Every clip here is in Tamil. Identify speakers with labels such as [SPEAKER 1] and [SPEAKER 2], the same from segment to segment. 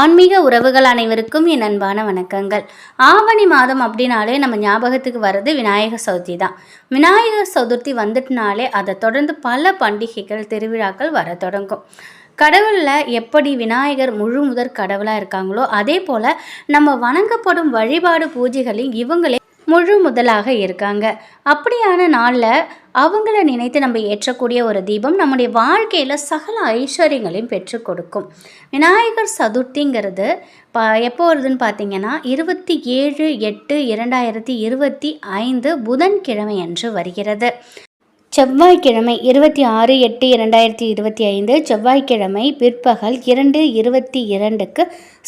[SPEAKER 1] ஆன்மீக உறவுகள் அனைவருக்கும் என் அன்பான வணக்கங்கள். ஆவணி மாதம் அப்படின்னாலே நம்ம ஞாபகத்துக்கு வர்றது விநாயகர் சதுர்த்தி தான். விநாயகர் சதுர்த்தி வந்துட்டுனாலே அதை தொடர்ந்து பல பண்டிகைகள் திருவிழாக்கள் வர தொடங்கும். கடவுளில் எப்படி விநாயகர் முழு முதற் கடவுளாக இருக்காங்களோ அதே போல் நம்ம வணங்கப்படும் வழிபாடு பூஜைகளையும் இவங்களே முழு முதலாக இருக்காங்க. அப்படியான நாளில் அவங்கள நினைத்து நம்ம ஏற்றக்கூடிய ஒரு தீபம் நம்முடைய வாழ்க்கையில் சகல ஐஸ்வர்யங்களையும் பெற்று கொடுக்கும். விநாயகர் சதுர்த்திங்கிறது ப எப்போ வருதுன்னு பார்த்தீங்கன்னா இருபத்தி ஏழு எட்டு இரண்டாயிரத்தி இருபத்தி ஐந்து புதன்கிழமை அன்று வருகிறது. செவ்வாய்க்கிழமை இருபத்தி ஆறு எட்டு இரண்டாயிரத்தி இருபத்தி ஐந்து செவ்வாய்க்கிழமை பிற்பகல் இரண்டு இருபத்தி இரண்டுக்கு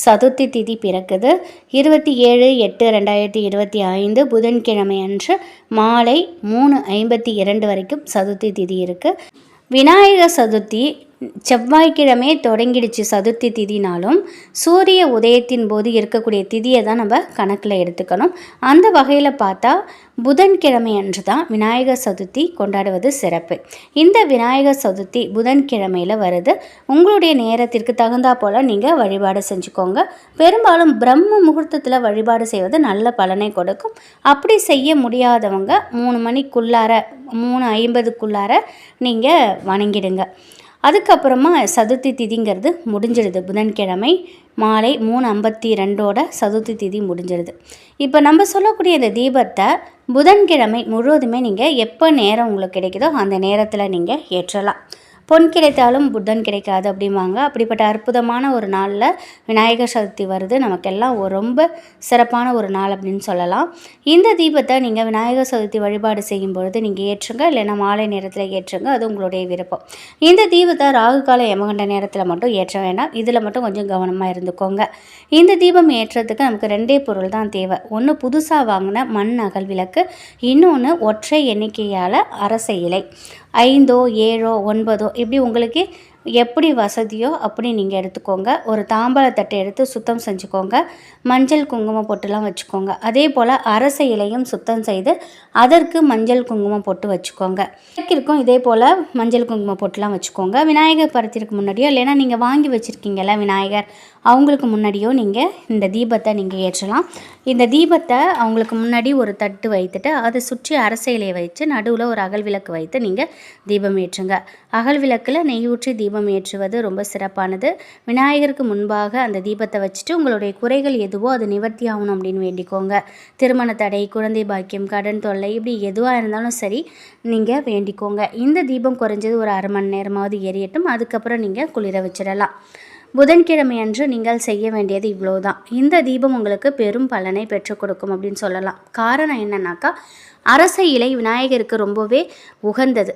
[SPEAKER 1] சதுர்த்தி திதி பிறக்குது. இருபத்தி ஏழு எட்டு ரெண்டாயிரத்தி இருபத்தி ஐந்து புதன்கிழமை அன்று மாலை மூணு ஐம்பத்தி இரண்டு வரைக்கும் சதுர்த்தி திதி இருக்குது விநாயகர் சதுர்த்தி செவ்வாய்க்கிழமையே தொடங்கிடுச்சு சதுர்த்தி திதினாலும் சூரிய உதயத்தின் போது இருக்கக்கூடிய திதியை தான் நம்ம கணக்கில் எடுத்துக்கணும். அந்த வகையில் பார்த்தா புதன்கிழமை அன்று தான் விநாயகர் சதுர்த்தி கொண்டாடுவது சிறப்பு. இந்த விநாயகர் சதுர்த்தி புதன்கிழமையில் வருது. உங்களுடைய நேரத்திற்கு தகுந்தா போல் நீங்கள் வழிபாடு செஞ்சுக்கோங்க. பெரும்பாலும் பிரம்ம முகூர்த்தத்தில் வழிபாடு செய்வது நல்ல பலனை கொடுக்கும். அப்படி செய்ய முடியாதவங்க மூணு மணிக்குள்ளார மூணு ஐம்பதுக்குள்ளார நீங்கள் வணங்கிடுங்க. அதுக்கப்புறமா சதுர்த்தி திதிங்கிறது முடிஞ்சிடுது. புதன்கிழமை மாலை மூணு ஐம்பத்தி ரெண்டோட சதுர்த்தி திதி முடிஞ்சிடுது. இப்போ நம்ம சொல்லக்கூடிய இந்த தீபத்தை புதன்கிழமை முழுவதுமே நீங்கள் எப்போ நேரம் உங்களுக்கு கிடைக்குதோ அந்த நேரத்தில் நீங்கள் ஏற்றலாம். பொன் கிடைத்தாலும் புத்தன் கிடைக்காது அப்படிம்பாங்க. அப்படிப்பட்ட அற்புதமான ஒரு நாளில் விநாயகர் சதுர்த்தி வருது. நமக்கெல்லாம் ரொம்ப சிறப்பான ஒரு நாள் அப்படின்னு சொல்லலாம். இந்த தீபத்தை நீங்கள் விநாயகர் சதுர்த்தி வழிபாடு செய்யும் பொழுது நீங்கள் ஏற்றுங்க. இல்லைன்னா மாலை நேரத்தில் ஏற்றுங்க. அது உங்களுடைய விருப்பம். இந்த தீபத்தை ராகு கால யமகண்ட நேரத்தில் மட்டும் ஏற்ற வேண்டாம் இதில் மட்டும் கொஞ்சம் கவனமாக இருந்துக்கோங்க. இந்த தீபம் ஏற்றுறதுக்கு நமக்கு ரெண்டே பொருள் தான் தேவை. ஒன்று புதுசாக வாங்கின மண் அகல் விளக்கு. இன்னொன்று ஒற்றை எண்ணிக்கையால் அரச இலை. ஐந்தோ ஏழோ ஒன்பதோ இப்படி உங்களுக்கு எப்படி வசதியோ அப்படி நீங்கள் எடுத்துக்கோங்க. ஒரு தாம்பாளத்தட்டை எடுத்து சுத்தம் செஞ்சுக்கோங்க. மஞ்சள் குங்குமம் பொட்டுலாம் வச்சுக்கோங்க. அதே போல் அரச இலையும் சுத்தம் செய்து அதற்கு மஞ்சள் குங்குமம் பொட்டு வச்சுக்கோங்க. விளக்கிற்கும் இதே போல் மஞ்சள் குங்குமம் பொட்டுலாம் வச்சுக்கோங்க. விநாயகர் படத்திற்கு முன்னாடியோ இல்லைன்னா நீங்கள் வாங்கி வச்சுருக்கீங்கல்ல விநாயகர் அவங்களுக்கு முன்னாடியோ நீங்கள் இந்த தீபத்தை நீங்கள் ஏற்றலாம். இந்த தீபத்தை அவங்களுக்கு முன்னாடி ஒரு தட்டு வைத்துட்டு அதை சுற்றி அரச இலையை வச்சு நடுவில் ஒரு அகல் விளக்கு வைத்து நீங்கள் தீபம் ஏற்றுங்க. அகல் விளக்கில் நெய் ஊற்றி தீபம் ஏற்றுவது ரொம்ப சிறப்பானது. விநாயகருக்கு முன்பாக அந்த தீபத்தை வச்சுட்டு உங்களுடைய குறைகள் எதுவோ அது நிவர்த்தி ஆகணும் அப்படின்னு வேண்டிக்கோங்க. திருமண தடை குழந்தை பாக்கியம் கடன் தொல்லை இப்படி எதுவாக இருந்தாலும் சரி நீங்கள் வேண்டிக்கோங்க. இந்த தீபம் குறைஞ்சது ஒரு அரை மணி நேரமாவது எரியட்டும் அதுக்கப்புறம் நீங்கள் குளிர வச்சிடலாம். புதன்கிழமை அன்று நீங்கள் செய்ய வேண்டியது இவ்வளோதான் இந்த தீபம் உங்களுக்கு பெரும் பலனை பெற்றுக் கொடுக்கும் அப்படின்னு சொல்லலாம். காரணம் என்னன்னாக்கா அரச இலை விநாயகருக்கு ரொம்பவே உகந்தது.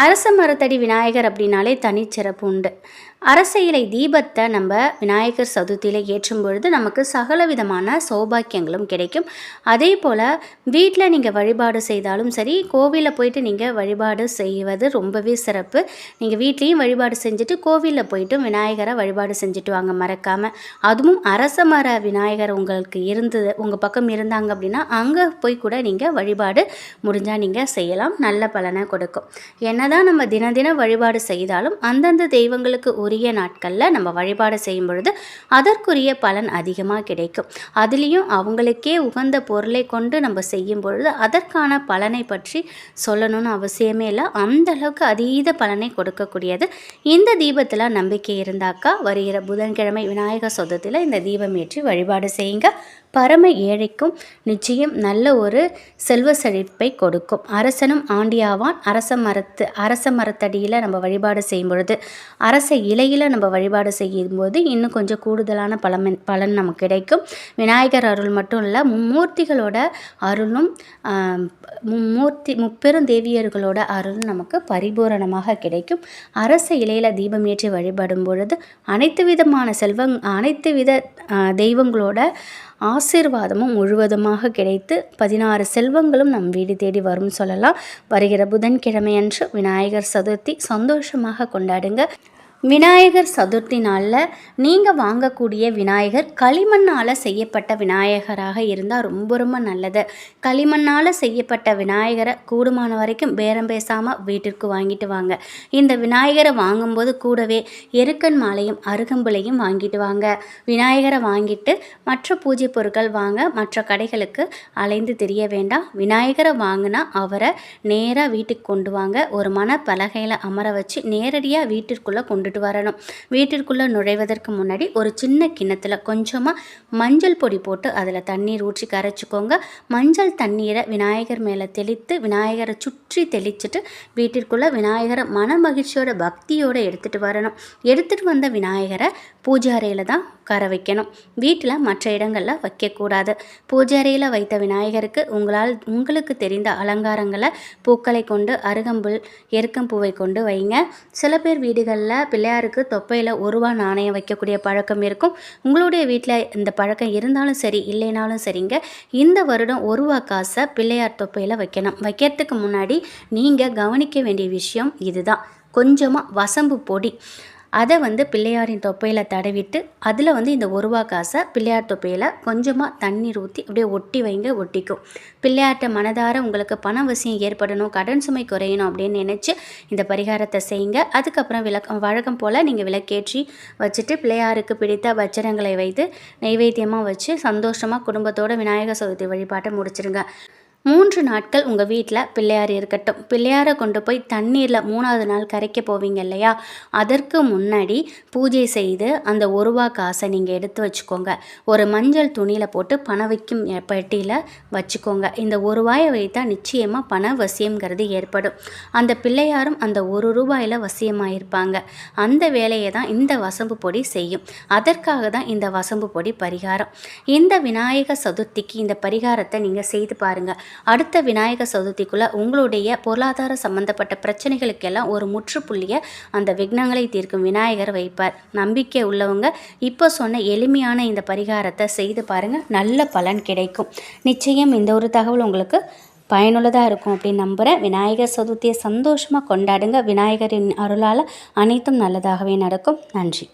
[SPEAKER 1] அரச மரத்தடி விநாயகர் அப்படின்னாலே தனிச்சிறப்பு உண்டு. அரச இலை தீபத்தை நம்ம விநாயகர் சதுர்த்தியில் ஏற்றும் பொழுது நமக்கு சகல விதமான சௌபாக்கியங்களும் கிடைக்கும். அதே போல் வீட்டில் நீங்கள் வழிபாடு செய்தாலும் சரி கோவிலில் போயிட்டு நீங்கள் வழிபாடு செய்வது ரொம்பவே சிறப்பு. நீங்கள் வீட்லேயும் வழிபாடு செஞ்சுட்டு கோவிலில் போயிட்டும் விநாயகரை வழிபாடு செஞ்சுட்டு வாங்க மறக்காமல் அதுவும் அரச மர விநாயகர் உங்களுக்கு இருந்தது உங்கள் பக்கம் இருந்தாங்க அப்படின்னா அங்கே போய் கூட நீங்கள் வழிபாடு முடிஞ்சால் நீங்கள் செய்யலாம். நல்ல பலனை கொடுக்கும். ஏன்னா என்னதான் நம்ம தின தின வழிபாடு செய்தாலும் அந்தந்த தெய்வங்களுக்கு உரிய நாட்களில் நம்ம வழிபாடு செய்யும் பொழுது அதற்குரிய பலன் அதிகமாக கிடைக்கும். அதுலேயும் அவங்களுக்கே உகந்த பொருளை கொண்டு நம்ம செய்யும் பொழுது அதற்கான பலனை பற்றி சொல்லணும்னு அவசியமே இல்லை. அந்த அளவுக்கு அதீத பலனை கொடுக்கக்கூடியது. இந்த தீபத்தில் நம்பிக்கை இருந்தாக்கா வருகிற புதன்கிழமை விநாயகர் சொதத்தில் இந்த தீபம் ஏற்றி வழிபாடு செய்யுங்க. பரம ஏழைக்கும் நிச்சயம் நல்ல ஒரு செல்வ செழிப்பை கொடுக்கும். அரசனும் ஆண்டியாவான். அரச மரத்து அரச மரத்தடியில் நம்ம வழிபாடு செய்யும் பொழுது அரச இலையில் நம்ம வழிபாடு செய்யும்போது இன்னும் கொஞ்சம் கூடுதலான பலன் பலன் நமக்கு கிடைக்கும். விநாயகர் அருள் மட்டும் இல்லை மும்மூர்த்திகளோட அருளும் மும்மூர்த்தி முப்பெரும் தேவியர்களோட அருளும் நமக்கு பரிபூரணமாக கிடைக்கும். அரச இலையில் தீபம் ஏற்றி வழிபடும் பொழுது அனைத்து விதமான செல்வங் அனைத்து வித ஆ, ஆசீர்வாதமும் முழுவதுமாக கிடைத்து பதினாறு செல்வங்களும் நம் வீடு தேடி வரும் சொல்லலாம். வருகிற புதன்கிழமை அன்று விநாயகர் சதுர்த்தி சந்தோஷமாக கொண்டாடுங்க. விநாயகர் சதுர்த்தி நாளில் நீங்கள் வாங்கக்கூடிய விநாயகர் களிமண்ணால் செய்யப்பட்ட விநாயகராக இருந்தால் ரொம்ப ரொம்ப நல்லது. களிமண்ணால் செய்யப்பட்ட விநாயகரை கூடுமான வரைக்கும் பேரம் பேசாமல் வீட்டிற்கு வாங்கிட்டு வாங்க. இந்த விநாயகரை வாங்கும்போது கூடவே எருக்கன் மாலையும் அருகம்புலையும் வாங்கிட்டு வாங்க. விநாயகரை வாங்கிட்டு மற்ற பூஜை பொருட்கள் வாங்க மற்ற கடைகளுக்கு அலைந்து தெரிய வேண்டாம். விநாயகரை வாங்கினா அவரை நேராக வீட்டுக்கு கொண்டு வாங்க. ஒரு மன பலகையில் அமர வச்சு நேரடியாக வீட்டிற்குள்ளே கொண்டுட்டு வரணும். வீட்டிற்குள்ளே நுழைவதற்கு முன்னாடி ஒரு சின்ன கிண்ணத்தில் கொஞ்சமாக மஞ்சள் பொடி போட்டு அதில் தண்ணீர் ஊற்றி கரைச்சிக்கோங்க. மஞ்சள் தண்ணீரை விநாயகர் மேலே தெளித்து விநாயகரை சுற்றி தெளிச்சிட்டு வீட்டிற்குள்ளே விநாயகரை மன மகிழ்ச்சியோட பக்தியோடு எடுத்துகிட்டு வரணும். எடுத்துகிட்டு வந்த விநாயகரை பூஜை அறையில் தான் உட்கார வைக்கணும். வீட்டில் மற்ற இடங்களில் வைக்கக்கூடாது. பூஜை அறையில் வைத்த விநாயகருக்கு உங்களால் உங்களுக்கு தெரிந்த அலங்காரங்களை பூக்களை கொண்டு அருகம்புல் எருக்கம்பூவை கொண்டு வைங்க. சில பேர் வீடுகளில் பிள்ளையாருக்கு தொப்பையில் ஒரு ரூபா நாணயம் வைக்கக்கூடிய பழக்கம் இருக்கும். உங்களுடைய வீட்டில் இந்த பழக்கம் இருந்தாலும் சரி இல்லைனாலும் சரிங்க. இந்த வருடம் ஒரு ரூபா காசை பிள்ளையார் தொப்பையில் வைக்கணும். வைக்கிறதுக்கு முன்னாடி நீங்கள் கவனிக்க வேண்டிய விஷயம் இதுதான். கொஞ்சமாக வசம்பு பொடி. அதை வந்து பிள்ளையாரின் தொப்பையில் தடவிட்டு அதில் வந்து இந்த ஒருவா காசை பிள்ளையார் தொப்பையில் கொஞ்சமாக தண்ணீர் ஊற்றி அப்படியே ஒட்டி வைங்க ஒட்டிக்கும். பிள்ளையார்ட்ட மனதார உங்களுக்கு பண வசியம் ஏற்படணும் கடன் சுமை குறையணும் அப்படின்னு நினச்சி இந்த பரிகாரத்தை செய்யுங்க. அதுக்கப்புறம் விளக்கம் வழக்கம் போல் நீங்கள் விளக்கேற்றி வச்சுட்டு பிள்ளையாருக்கு பிடித்த வச்சனங்களை வைத்து நைவேத்தியமாக வச்சு சந்தோஷமாக குடும்பத்தோட விநாயகர் சதுர்த்தி வழிபாட்டை முடிச்சிருங்க. மூன்று நாட்கள் உங்கள் வீட்டில் பிள்ளையார் இருக்கட்டும். பிள்ளையாரை கொண்டு போய் தண்ணீரில் மூணாவது நாள் கரைக்க போவீங்க இல்லையா? அதற்கு முன்னாடி பூஜை செய்து அந்த ஒரு காசை நீங்கள் எடுத்து வச்சுக்கோங்க. ஒரு மஞ்சள் துணியில் போட்டு பண வைக்கும் பெட்டியில் வச்சுக்கோங்க. இந்த ஒரு ரூபாயை வைத்தால் நிச்சயமாக பண வசியம்ங்கிறது ஏற்படும். அந்த பிள்ளையாரும் அந்த ஒரு ரூபாயில் வசியமாயிருப்பாங்க. அந்த வேலையை தான் இந்த வசம்பு பொடி செய்யும். அதற்காக தான் இந்த வசம்பு பொடி பரிகாரம். இந்த விநாயக சதுர்த்திக்கு இந்த பரிகாரத்தை நீங்கள் செய்து பாருங்கள் அடுத்த விநாயகர் சதுர்த்திக்குள்ளே உங்களுடைய பொருளாதார சம்பந்தப்பட்ட பிரச்சனைகளுக்கெல்லாம் ஒரு முற்றுப்புள்ளியை அந்த விக்னங்களை தீர்க்கும் விநாயகர் வைப்பார். நம்பிக்கை உள்ளவங்க இப்போ சொன்ன எளிமையான இந்த பரிகாரத்தை செய்து பாருங்கள் நல்ல பலன் கிடைக்கும். நிச்சயம் இந்த ஒரு தகவல் உங்களுக்கு பயனுள்ளதாக இருக்கும் அப்படின்னு நம்புகிறேன் விநாயகர் சதுர்த்தியை சந்தோஷமாக கொண்டாடுங்க. விநாயகரின் அருளால் அனைத்தும் நல்லதாகவே நடக்கும். நன்றி.